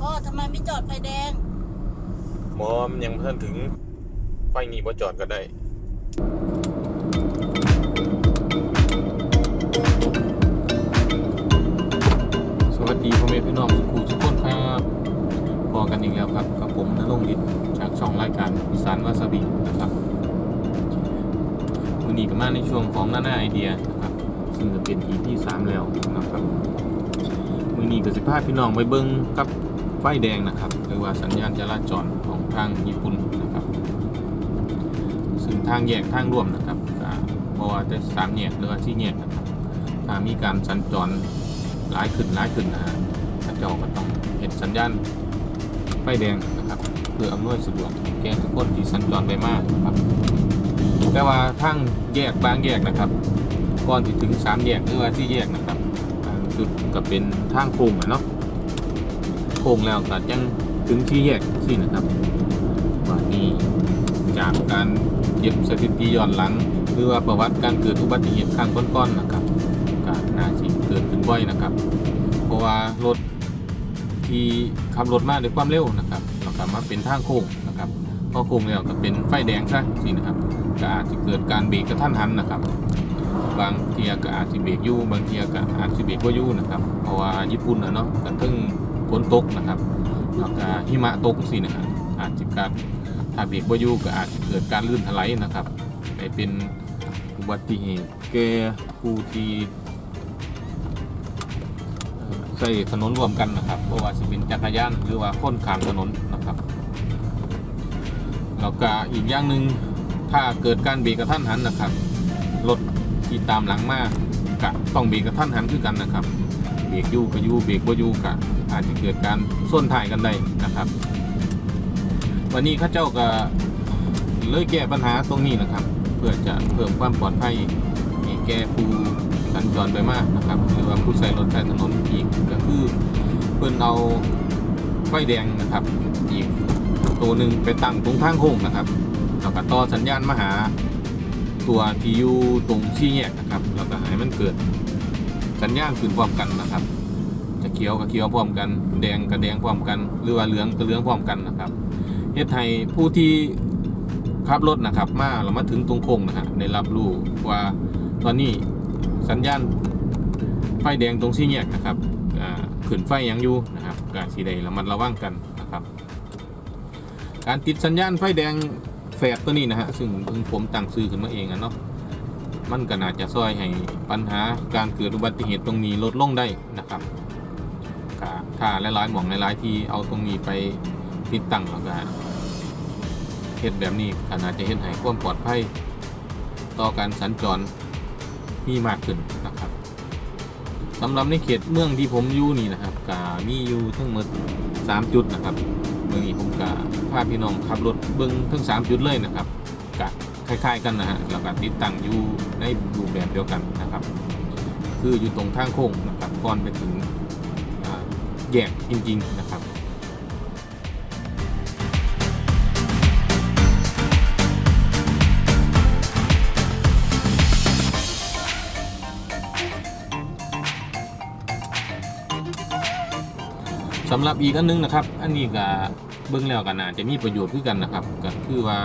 พ่อทำไมไม่จอดไฟแดง หมอมนยังเพิ่นถึง ไฟนี้บ่จอดก็ได้ สวัสดีพ่อแม่พี่น้องสุขุทุกคนครับพอกันอีกแล้วครับกับผมนรงค์ฤทธิ์จากช่องรายการอีสานวาซาบินะครับวันนี้ก็มาในช่วงของหน้าหน้าไอเดียนะครับซึ่งจะเป็น EP ที่3แล้วนะครับวันนี้ก็สิพาพี่น้องไปเบิ่งกับ ไฟแดงนะครับ หรือว่าสัญญาณจราจรของทางญี่ปุ่นนะครับ ซึ่งทางแยกทางร่วมนะครับเพราะว่าจะสามแยกหรือว่าสี่แยกนะครับ ถ้ามีการสัญจรหลายขึ้นหลายขึ้นนะฮะพระเจ้าก็ต้องเห็นสัญญาณไฟแดงนะครับ เพื่ออำนวยสะดวกแก่ทุกคนที่สัญจรไปมากนะครับ แต่ว่าทางแยกบางแยกนะครับก่อนที่ถึงสามแยกหรือว่าสี่แยกนะครับจุดก็เป็นทางโค้งเนาะ ค้งแล้วก็ยังถึงที่แยกที่นะครับว่านี่จากการเก็บสถิติย้อนหลัง หรือว่าประวัติการเกิดอุบัติเหตุข้างก้อนๆนะครับก็น่าสิเกิดขึ้นบ่อยนะครับ เพราะว่ารถที่ขับรถมาด้วยความเร็วนะครับเรากลับมาเป็นทางโค้งนะครับพอโค้งแล้วก็เป็นไฟแดงซะสินะครับก็อาจจะเกิดการเบรกกระทันหันนะครับ บางเทียก็อาจจะเบรกยู่บางเทียก็อาจจะเบรกว่ายู่นะครับ เพราะว่าญี่ปุ่นนะเนาะกันทึ่ง ฝนตกนะครับแล้วก็หิมะตกสินะครับอาจจะเกิดถ้าเบรกว่าอยู่ก็อาจเกิดการลื่นถลายนะครับไปเป็นอุบัติเหตุแก่ผู้ที่เอ่ถนนรวมกันนะครับเพราะว่าสิเป็นจักรยานหรือว่าคนขามถนนนะครับแล้วก็อีกอย่างหนึ่งถ้าเกิดการเบรกกระทันหันนะครับรถที่ตามหลังมากกะต้องเบรกกระทันหันคือกันนะครับ เบรกยู่ก็อยู่เบรกบ่อยู่กะ อาจจะเกิดการส้นถ่ายกันได้นะครับ วันนี้ข้าเจ้าก็เลยแก้ปัญหาตรงนี้นะครับ เพื่อจะเพิ่มความปลอดภัยให้แก่ผู้สัญจรไปมากนะครับหรือว่าผู้ใช้รถใช้ถนนอีกก็คือเพื่อนเอาไฟแดงนะครับ อีกตัวหนึ่งไปตั้งตรงทางโค้งนะครับแล้วก็ต่อสัญญาณมาหาตัวที่อยู่ตรงชี้แยกนะครับแล้วก็ให้มันเกิดสัญญาณขึ้นพร้อมกันนะครับ เขียวกับเขียวพร้อมกัน แดงกับแดงพร้อมกัน หรือว่าเหลืองกับเหลืองพร้อมกันนะครับเฮ็ดให้ผู้ที่ขับรถนะครับ มาเรามาถึงตรงโค้งนะฮะได้รับรู้ว่าตอนนี้สัญญาณไฟแดงตรงชี้แยกนะครับอ่าขึ้นไฟยังอยู่นะครับก็สีใดระมัดระวังกันนะครับ การติดสัญญาณไฟแดงแฝดตัวนี้นะฮะซึ่งเพิ่งผมตั้งซื้อขึ้นมาเองอะเนาะมันก็น่าจะช่วยให้ปัญหาการเกิดอุบัติเหตุตรงนี้ลดลงได้นะครับ ก็ถ้าหลายๆหม่องหลายๆที่เอาตรงนี้ไปติดตั้งแล้วก็เฮ็ดแบบนี้ก็น่าจะเฮ็ดให้ความปลอดภัยต่อการสัญจรมีมากขึ้นนะครับสำหรับในเขตเมืองที่ผมอยู่นี่นะครับก็มีอยู่ทั้งหมด3 จุดนะครับเมื่อนี้ผมก็พาพี่น้องขับรถเบิ้งทั้งสามจุดเลยนะครับกะคล้ายๆกันนะฮะแล้วก็ติดตั้งอยู่ในรูปแบบเดียวกันนะครับ คืออยู่ตรงทางโค้งนะครับก่อนไปถึง แยกจริง ๆ นะครับสำหรับอีกอันนึงนะครับ อันนี้ก็เบื้องแล้วกันน่าจะมีประโยชน์คือกันนะครับ ก็คือว่า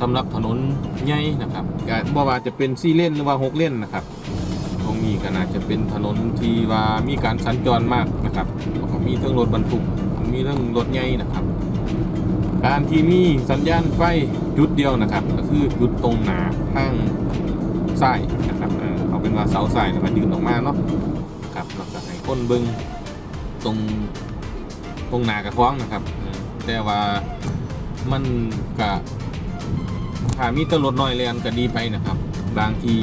สำหรับถนนใหญ่นะครับก็บ่ว่าจะเป็น4เลนหรือว่า6เลนนะครับ นี้ก็น่าจะเป็นถนนที่ว่ามีการสัญจรมากนะครับแล้วก็มีทั้งรถบรรทุกมีทั้งรถใหญ่นะครับ การที่มีสัญญาณไฟจุดเดียวนะครับ ก็คือจุดตรงหนาข้างซ้ายนะครับเอาเป็นว่าเสาซ้ายแล้วมันยืนออกมาเนาะครับแล้วก็ให้คนเบิ่งตรงตรงหนากระคว้างนะครับ แต่ว่ามันกะถ้ามีแตรถน้อยเรียนก็ดีไปนะครับ บางที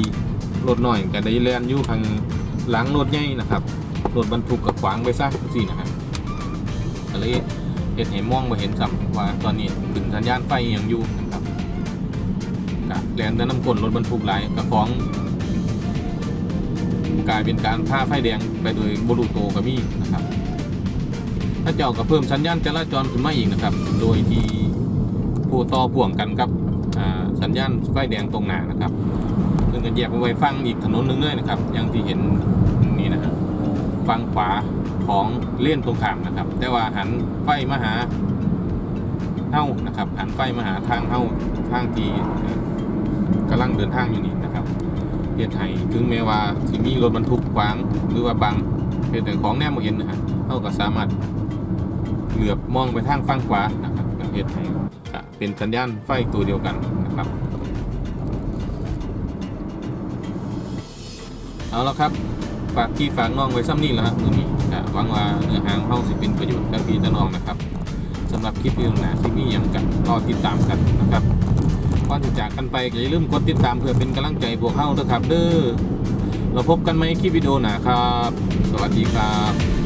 รถน้อยก็ได้เรียนอยู่ข้างหลังรถใหญ่นะครับรถบรรทุกกับขวางไปซะสินะครับก็เลยเห็นเห็นมองมาเห็นสัมว่าตอนนี้ถึงสัญญาณไฟยังอยู่นะครับกะแลนเดินน้ำกลนรถบรรทุกหลายกระคว้างกลายเป็นการท่าไฟแดงไปโดยบรูโตกับมี่นะครับ ถ้าเจ้าก็เพิ่มสัญญาณจราจรขึ้นมาอีกนะครับ โดยที่ผู้ต่อพ่วงกันกับสัญญาณไฟแดงตรงหน้านะครับ ก็แยกไปไว้ฟังอีกถนนหนึงเลยนะครับ อย่างที่เห็นนี่นะฮะฟังขวาของเล่นตรงข้ามนะครับ แต่ว่าหันไฟมาหาเฮ้านะครับหันไฟมาหาทางเฮ้าทางที่กำลังเดินทางอยู่นี่นะครับเฮ็ดให้ถึงแม้ว่าสิมีรถบรรทุกขวางหรือว่าบังเฮ็ดให้ของแนมบ่เห็นนะฮะเฮาก็สามารถเหลือบมองไปทางฝั่งขวานะครับก็เฮ็ดให้ก็เป็นสัญญาณไฟตัวเดียวกันนะครับ เอาละครับ ฝากพี่ฝากน้องไว้ซ้ำนี่แหละครับมือนี้ก็หวังว่าเนื้อหางเฮาสิเป็นประโยชน์กับพี่ตะน้องนะครับสำหรับคลิปวิดีโอหน้าที่มีอย่างกันรอติดตามกันนะครับก่อนจะจากกันไปอย่าลืมกดติดตามเพื่อเป็นกำลังใจพวกเฮาด้วยครับ เด้อเราพบกันไหมคลิปวิดีโอหนาครับ สวัสดีครับ